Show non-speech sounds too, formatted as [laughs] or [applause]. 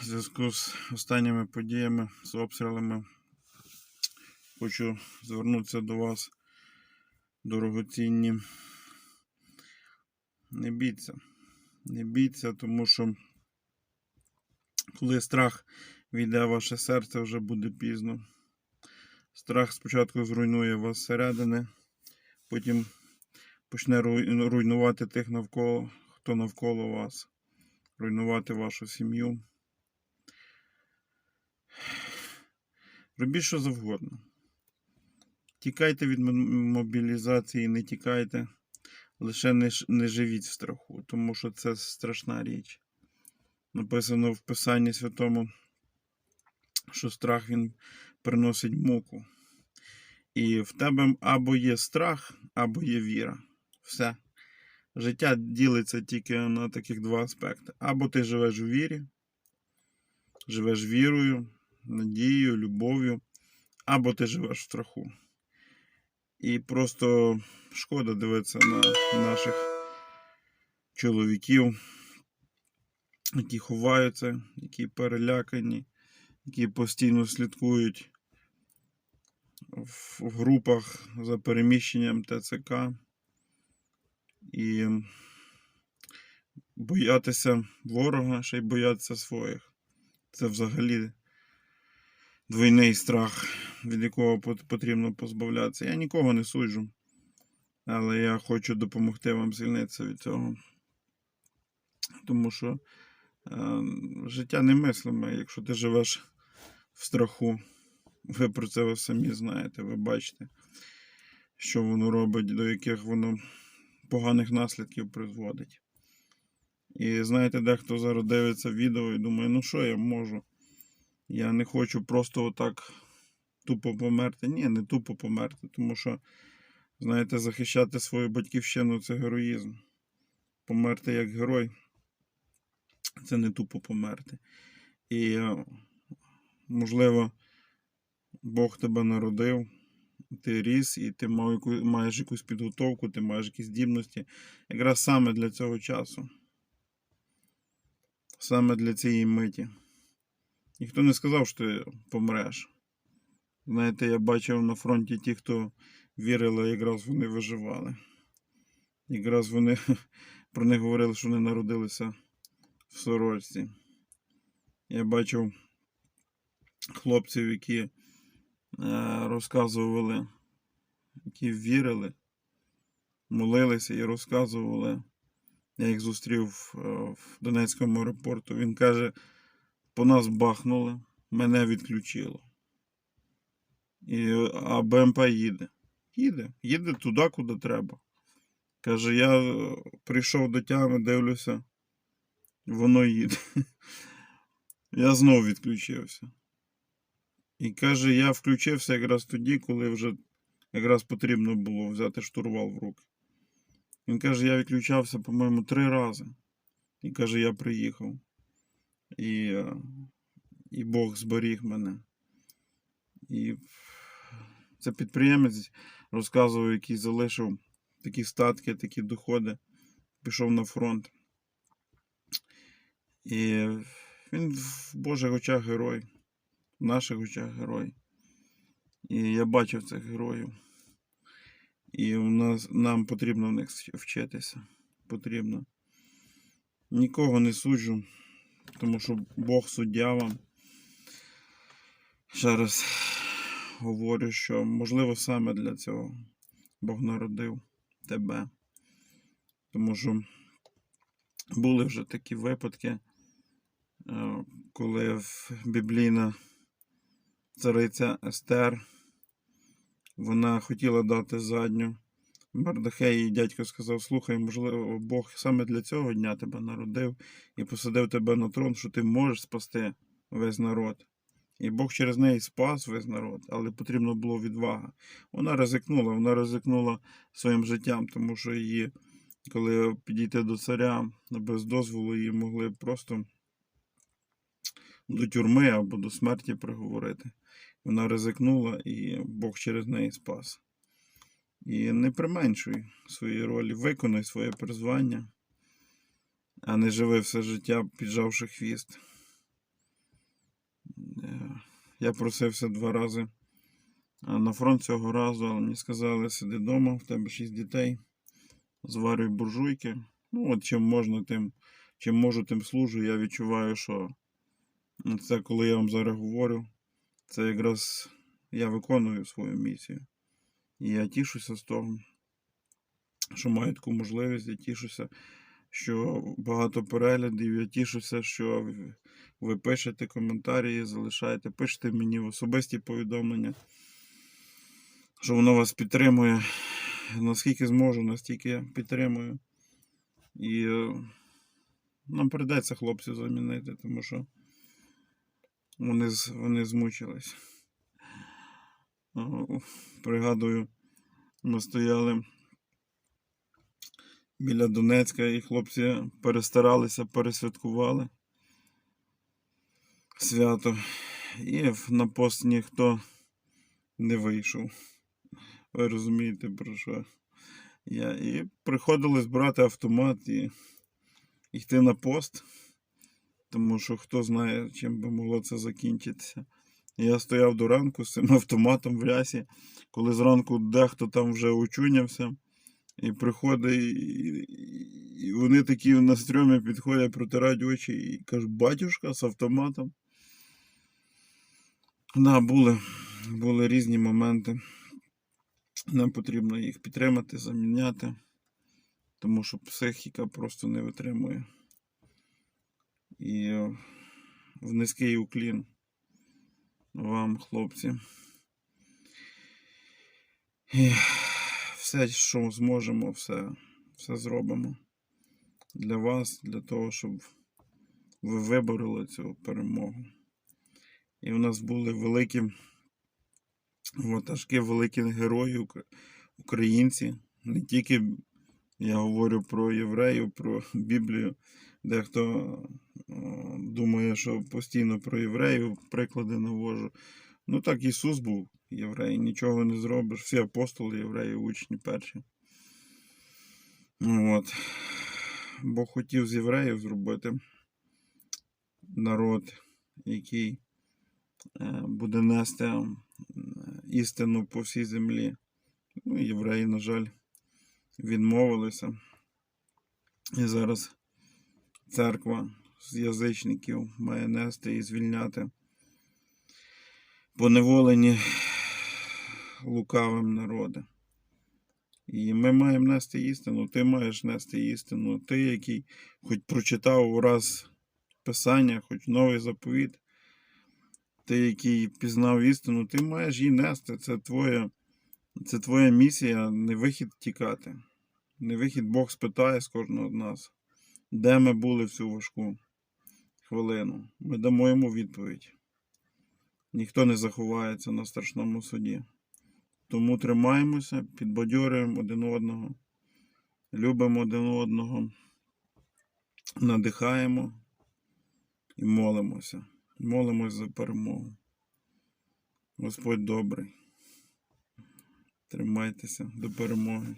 в зв'язку з останніми подіями, з обстрілами, хочу звернутися до вас, дорогоцінні. Не біться. Не біться, тому що коли страх війде в ваше серце, вже буде пізно. Страх спочатку зруйнує вас зсередини, потім почне руйнувати тих навколо, хто навколо вас, руйнувати вашу сім'ю. Робіть що завгодно. Тікайте від мобілізації, не тікайте. Лише не, не живіть в страху, тому що це страшна річ. Написано в Писанні Святому, що страх він приносить муку. І в тебе або є страх, або є віра. Все. Життя ділиться тільки на таких два аспекти. Або ти живеш у вірі, живеш вірою, надією, любов'ю, або ти живеш в страху. І просто шкода дивитися на наших чоловіків, які ховаються, які перелякані, які постійно слідкують в групах за переміщенням ТЦК. І боятися ворога, ще й боятися своїх. Це взагалі двойний страх, від якого потрібно позбавлятися. Я нікого не суджу, але я хочу допомогти вам звільнитися від цього. Тому що е, життя немислиме, якщо ти живеш в страху. Ви про це ви самі знаєте, ви бачите, що воно робить, до яких воно поганих наслідків призводить. І знаєте, дехто зараз дивиться відео і думає, ну що я можу? Я не хочу просто отак тупо померти. Ні, не тупо померти, тому що, знаєте, захищати свою батьківщину це героїзм. Померти як герой це не тупо померти. І, е, можливо, Бог тебе народив, ти ріс, і ти маєш якусь підготовку, ти маєш якісь здібності. Якраз саме для цього часу. Саме для цієї миті. Ніхто не сказав, що ти помреш. Знаєте, я бачив на фронті ті, хто вірили, якраз вони виживали. Якраз вони [laughs] про них говорили, що вони народилися в сорочці. Я бачив хлопців, які е, розказували, які вірили, молилися і розказували. Я їх зустрів е, в Донецькому аеропорту. Він каже: по нас бахнули, мене відключило. І, а БМП їде. Їде, їде туди, куди треба. Каже, я е, прийшов до тями, дивлюся, воно їде. [laughs] Я знов відключився. І каже, я включився якраз тоді, коли вже якраз потрібно було взяти штурвал в руки. Він каже, я відключався, по-моєму, три рази. І каже, я приїхав. І, е, і Бог зберіг мене. І це підприємець розказував, який залишив такі статки, такі доходи, пішов на фронт. І він в Божих очах герой, в наших очах герой. І я бачив цих героїв. І у нас, нам потрібно в них вчитися. Потрібно. Нікого не суджу, тому що Бог суддя вам. Ще раз говорю, що можливо саме для цього Бог народив тебе. Тому що були вже такі випадки, е, коли в біблійна цариця Естер вона хотіла дати задню. Мардахей дядько сказав: слухай, можливо, Бог саме для цього дня тебе народив і посадив тебе на трон, що ти можеш спасти весь народ. І Бог через неї спас весь народ, але потрібно було відвага. Вона ризикнула, вона ризикнула своїм життям, тому що її, коли підійти до царя без дозволу, її могли просто до тюрми або до смерті приговорити. Вона ризикнула, і Бог через неї спас. І не применшуй свої ролі, виконуй своє призвання, а не живи все життя, піджавши хвіст. Я просився два рази на фронт цього разу, але мені сказали, сиди вдома, в тебе шість дітей, зварюй буржуйки. Ну, от чим можна, тим, чим можу, тим служу. Я відчуваю, що це коли я вам зараз говорю, це якраз я виконую свою місію. І я тішуся з того, що маю таку можливість, я тішуся, що багато переглядів, я тішуся, що ви пишете коментарі, залишаєте, пишете мені в особисті повідомлення, що воно вас підтримує. Наскільки зможу, настільки я підтримую. І е, нам прийдеться хлопців замінити, тому що вони, вони змучились. Пригадую, ми стояли біля Донецька, і хлопці перестаралися, пересвяткували свято. І на пост ніхто не вийшов. Ви розумієте, про що я. І приходилось брати автомат і йти на пост, тому що хто знає, чим би могло це закінчитися. Я стояв до ранку з цим [laughs] автоматом в рясі, коли зранку дехто там вже очунявся, і приходить, і, і вони такі на стрьомі підходять, протирають очі і кажуть, батюшка з автоматом. Да, були, були різні моменти. Нам потрібно їх підтримати, заміняти, тому що психіка просто не витримує. І е, в низький уклін вам, хлопці. І все, що зможемо, все, все зробимо для вас, для того, щоб ви вибороли цю перемогу. І в нас були великі ватажки, великі герої, українці. Не тільки я говорю про євреїв, про Біблію. Дехто думає, що постійно про євреїв приклади навожу. Ну так Ісус був єврей, нічого не зробиш. Всі апостоли євреї, учні перші. От. Бог хотів з євреїв зробити народ, який е, буде нести е, істину по всій землі. Ну, євреї, на жаль, відмовилися. І зараз церква з язичників має нести і звільняти поневолені лукавим народи. І ми маємо нести істину. Ти маєш нести істину. Ти, який хоч прочитав раз Писання, хоч новий заповіт, ти, який пізнав істину, ти маєш її нести. Це твоя, це твоя місія, не вихід тікати. Не вихід Бог спитає з кожного з нас, де ми були в цю важку хвилину. Ми дамо йому відповідь. Ніхто не заховається на страшному суді. Тому тримаємося, підбадьорюємо один одного, любимо один одного, надихаємо і молимося. Молимось за перемогу. Господь добрий. Тримайтеся до перемоги.